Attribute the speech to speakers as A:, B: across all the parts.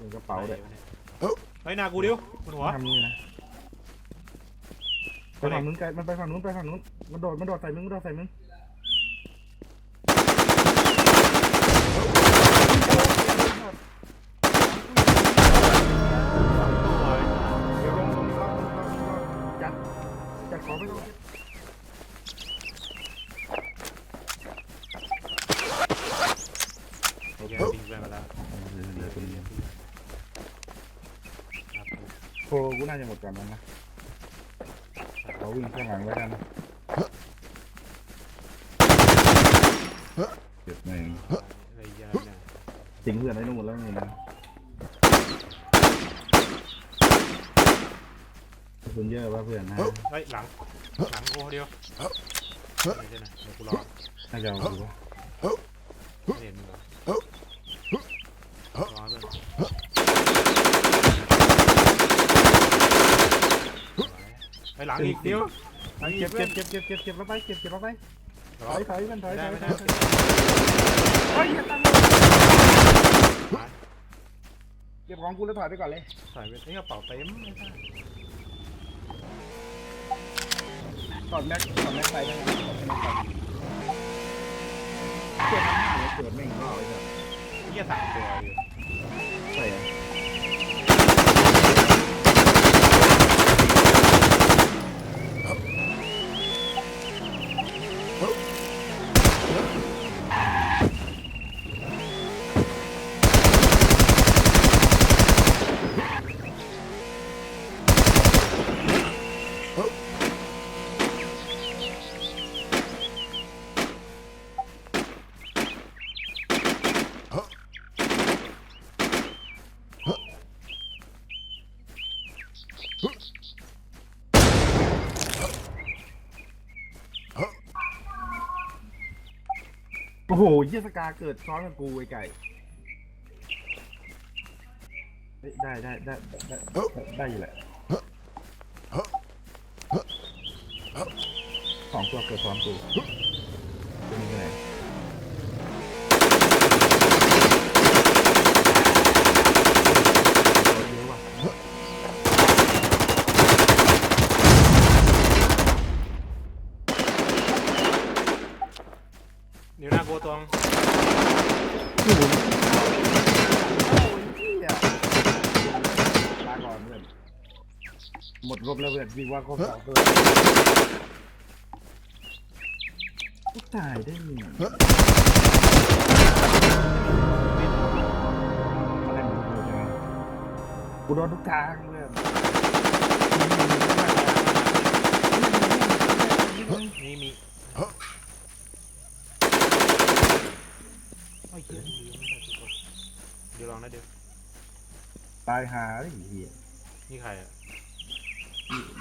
A: มีกระเป๋าด้วย
B: เฮ้ยหนากูดิวบนหัว
A: ทำนี่นะไปฝั่งนู้นไกลมันไปฝั่งนู้นไปฝั่งนู้นมันโดดมันโดดใส่มึงมันโดดใส่มึง กูน่าจะหมดก่อนนั้นนะเราวิ่งข้างหลังแล้วกันเจ็บหนึ่ง
B: ไอ้ยาเนี่ย
A: สิงเพื่อนได้นู่นแล้วนี่นะคุณเยอะป่ะเพื่อนนะ
B: เฮ้ยหลังหลังกูเดียวไม่ใช่นะเดี๋ยวกูรอ
A: น่าจะเอาดูป่ะ
B: ไม่เห็นมึงเหรอรอเพื่อน ไปหลังอีกเดียวหลังอี
A: เก็
B: ก
A: บ
B: เพื่
A: เก็
B: อน
A: บเก็บเก็บเก็บเก็บแล้วไปเก็บเก็บแล้วไป
B: ร
A: ถ
B: อ
A: อยถอยมันถอย
B: ไม่
A: ถ
B: ได้
A: อย
B: ไม่
A: ถ
B: ได้
A: อยเฮ้ยอย่าตั้งเก็บของกูแล้วถอยไปก่อนเลย
B: ใส่ไปไอ้กระเป๋าเต็มไม่ได้
A: ถอดแม็กถอดแม็กไปได้ไหมถอดแม็กไปเกิดทำหน้าเลยเกิดไม่งรอดเลย
B: เหี้ยสามตัวอยู่
A: โอ้โหเยี่ยสกาเกิดซ้อนกับกูไอ้ไก่เฮ้ยได้ได้ได้ได้ได้ได้อยู่แหละสองตัวเกิดซ้อนกูจะมีอะไร เยอะว่ะ
B: เดี๋ยวหน้ากูตัวง
A: โอ้โหโอ้ยเหี้ยลาก่อนเพื่อน หมดรบแล้วเพื่อนวิ่งว่าครบสองตัวกูตายได้ยังไงอะไรมันโดนใช่ไหมกูโดนทุกทางเพื่อน
B: นี่มีไอ้เหี้ยเดี๋ยวลองนะเดี๋ยว
A: ตายหาเลยไอ้เหี้ย
B: นี่ใครอะ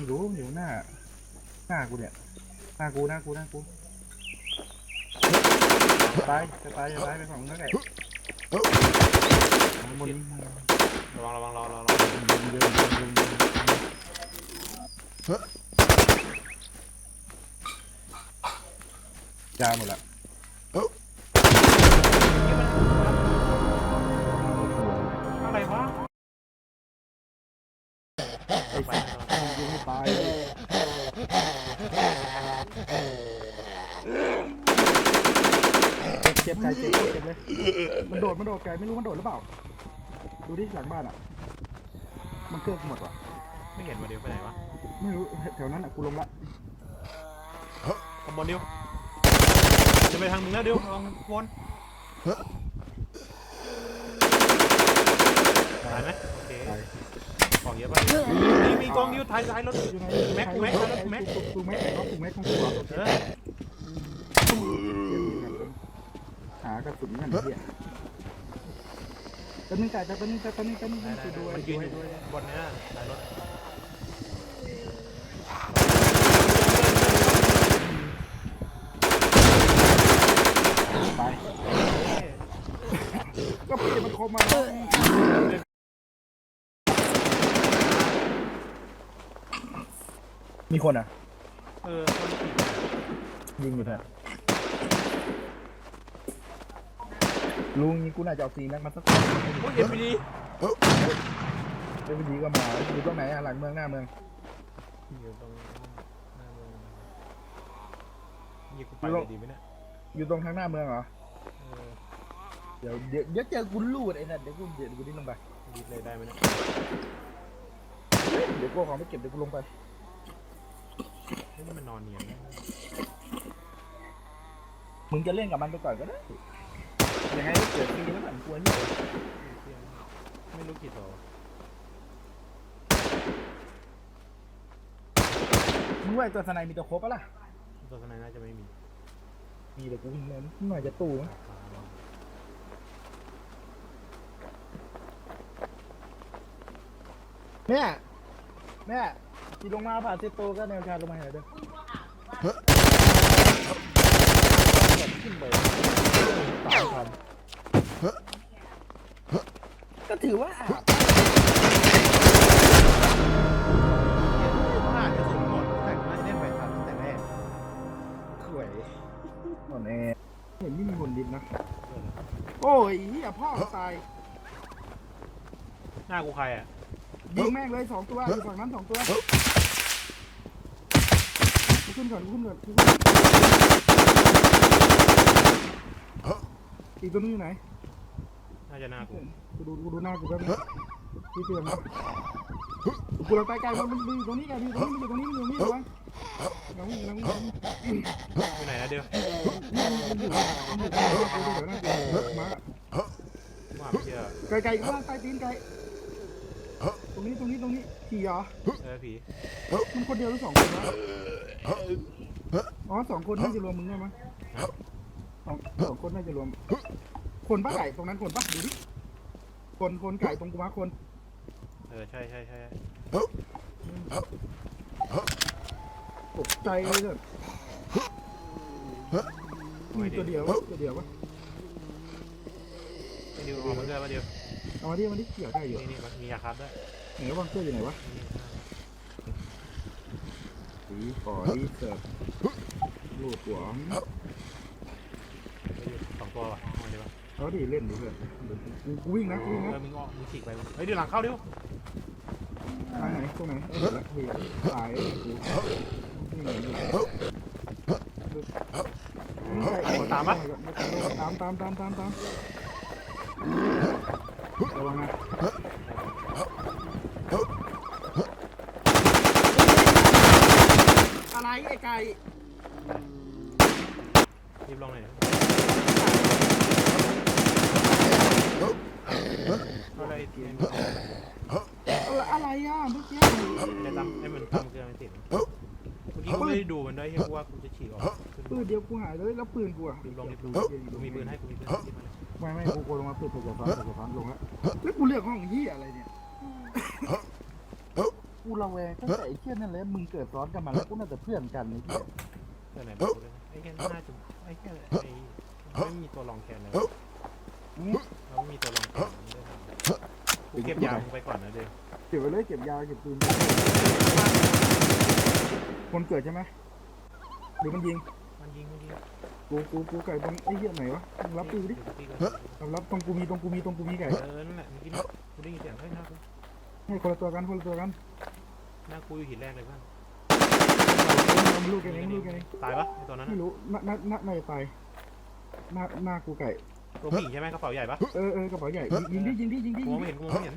A: ไม่รู้อยู่หน้า หน้ากูเนี่ย หน้ากูหน้ากูหน้ากูจะตายจะตายจะตายไปฝั่งนู้นแล้วไงบน
B: ระวังระวังรอรอรอ
A: จาหมดละ เจ็บเจ็บเลย มันโดด มันโดดไก่ไม่รู้มันโดดหรือเปล่า ดูดิหลังบ้านอะ มันเกิดหมดว่ะ
B: ไม่เห็นมาเดี๋ยวไปไหนวะ
A: ไม่รู้แถวนั้นอะกูลงละ
B: ขบวนเดียวจะไปทางมึงแล้วเดี๋ยวลองวนตายไหมโอเค
A: ตาย
B: ของเยอะป่ะมีมีกองนิ้วท้ายท้ายรถ
A: อยู่ไหน
B: แม็กกูแม็กกูแม็ก
A: กูแม็กเขากูแม็กของกูเหรอ
B: เออ
A: หากระสุนเงี้ยเหี้ยตอนนี้จ่ายตอนนี้ตอนนี้ตอนนี้
B: ได้ได้
A: ดู
B: ได้
A: ดู
B: มันยืนอยู่บนเนี้ยท้ายรถ
A: ไปก็พี่มันคมมามีคนอะ
B: เออ
A: ยิงอยู่แท้ ลุงนี่กูน่าจะเอาซีแม็กมาสัก
B: โอ้ยเห็นไปดี
A: เอ็มดีก็มาอยู่ตรงไหนอะหลังเมืองหน้าเมือง
B: อยู่ตรงหน้าเมืองยี่กูไปเลยดีไหมเนี่ย
A: อยู่ตรงทางหน้าเมืองเหรอ
B: เออ
A: เดี๋ยวเดี๋ยวเดี๋ยวเจอกูลูดไอ้นั่นเดี๋ยวกูเดี๋ยวกูดิ้นลงไป
B: ดีเลยได้ไหมเนี่ย
A: เดี๋ยวกูเอาของไปเก็บเดี๋ยวกูลงไป
B: เฮ้ยนี่มันนอนเนียนนะ
A: มึงจะเล่นกับมันไปก่อนก็ได้ ยังไงก็เกิดฟรีแล้วกันกลัวเนี่ย
B: ไม่รู้กี่ตัว
A: มึงว่าไอ้ตัวสไนมีตัวครบปะล่ะ
B: ตัวข้างในน่าจะไม่มี
A: มีเดี๋ยวกูวิ่งเลยหน่อยจะตู้มั้งแม่แม่ขี่ลงมาผ่านเซโตก็แนวชาลงมาหน่อยเด้อขึ้นไปสามพัน ก็ถือว่าอาบ
B: ผ่านกระสุนหมดแต่น่าจะเล่นไปสามตั้งแต่แรก
A: สวยอ่อนแอเห็นไม่มีคนดิบนะ โอ้ยเหี้ยพ่อตาย
B: หน้ากูใครอะ
A: ยิงแม่งเลยสองตัวอยู่ฝั่งนั้นสองตัวกูขึ้นก่อนกูขึ้นก่อนกูขึ้นก่อนอีกตัวนึงอยู่ไหน
B: น่าจะหน้ากู
A: กูดูกูดูหน้ากูแป๊บนึงพี่เตือนนะกูเราไปไกลมันมันอยู่ตรงนี้ไงพี่ตรงนี้มันอยู่ตรงนี้มันอยู่ตรงนี้ระวังระวังระวังระวัง
B: อยู่ไหนนะเดียว
A: มันอยู่มันอยู่ตรงนี้กูเดี๋ยวหน้ากูมา
B: ว่าไม่เชื่อ
A: ไกลไกลว่างใต้ตีนไกลตรงนี้ตรงนี้ตรงนี้ขี่เหรอ
B: เออผี
A: มันคนเดียวหรือสองคนวะอ๋อสองคนน่าจะรวมมึงได้มั้ยสองสองคนน่าจะรวม คนป้าไก่ตรงนั้นคนป้าดูดิคนคนไก่ตรงกูมาคน
B: เออใช่ใช่ใช่
A: ตกใจเลยเนี่ยมีตัวเดียววะตัวเดียววะ
B: ไอ้ดิวออกมาเจอมาเดียว
A: เอามาดิเอามาดิเกี่ยวได้อยู่
B: นี่นี่มันมียาครับด้วย
A: ไหนวางเสื้ออยู่ไหนวะ
B: นี่
A: สีขอดีเสิร์ฟลูดหัว
B: สองตัวว่ะเอาดีป่ะ
A: เขาดิเล่นดิเพื่อนกูกูวิ่งนะกูวิ่ง
B: เอ
A: นะ
B: อมึงออกมึงฉีกไปเฮ้ยเดี๋ยวหลังเข้าเดี๋ยว
A: ทางไหนตรงไหนเออแล้วเฮียตายกูนี่ไงนี่ไงตามปะตามตามตามตามตามระวังนะอะไรไอ้ไก่
B: รีบลงเลย อะไร
A: อะไรอะเมื่อกี้
B: จะตำให้มันตำเกลือมันติดเมื่อกี้กูไม่ได้ดูมันด้วยเฮียกูว่ากูจะฉีกออก
A: ปืนเดียวกูหายเลยแล้วปืนกูอะ
B: รีบลงรีบลงกูมีปืนให้กูมีปืน
A: ไม่ไม่กูกลงมาปืนถูกกระฟันถูกกระฟันลงแล้วแล้วกูเลือกห้องเหี้อะไรเนี่ยกูระแวงตั้งแต่ไอ้เชี่ยนั่นแหละมึงเกิดซ้อนกันมาแล้วกูน่าจะเพื่อนกันนี่
B: เพื่อนไหนไอ้แค่น่าจะไอ้แค่ไอ้ไม่มีตัวรองแคนเลย เราไม่มีตัวรองแคนกูเก็บยาไปก่อนนะเดี๋ยว
A: เก็บไว้เลยเก็บยาเก็บปืนคนเกิดใช่ไหมหรือมันยิง
B: มันยิงมันยิง
A: กูกูกูไก่ตรงไอ้เหี้ยไหนวะมึงรับปืนดิรับรับตรงกูมีตรงกูมีตรงกูมีไก่
B: เออนั่นแหละเมื่อกี้กูได้ยินเสียงเฮ้ยหน้ากู
A: ให้คนละตัวกันคนละตัวกัน
B: หน้ากูอยู่หินแรกเลยเพื่อน
A: มันลูกแกนี้ลูกแกนี้
B: ตายปะไอ้ตัวนั้น
A: ไม่รู้น่าน่าน่าน่าจะตายหน้าหน้ากูไก่
B: ตัวผีใช่ไหมกระเป๋าใหญ่ปะ
A: เออเออ กระเป๋าใหญ่ ยิงดิยิงดิยิงดิ
B: กูมองไม่เห็นกูมองไม่เห็น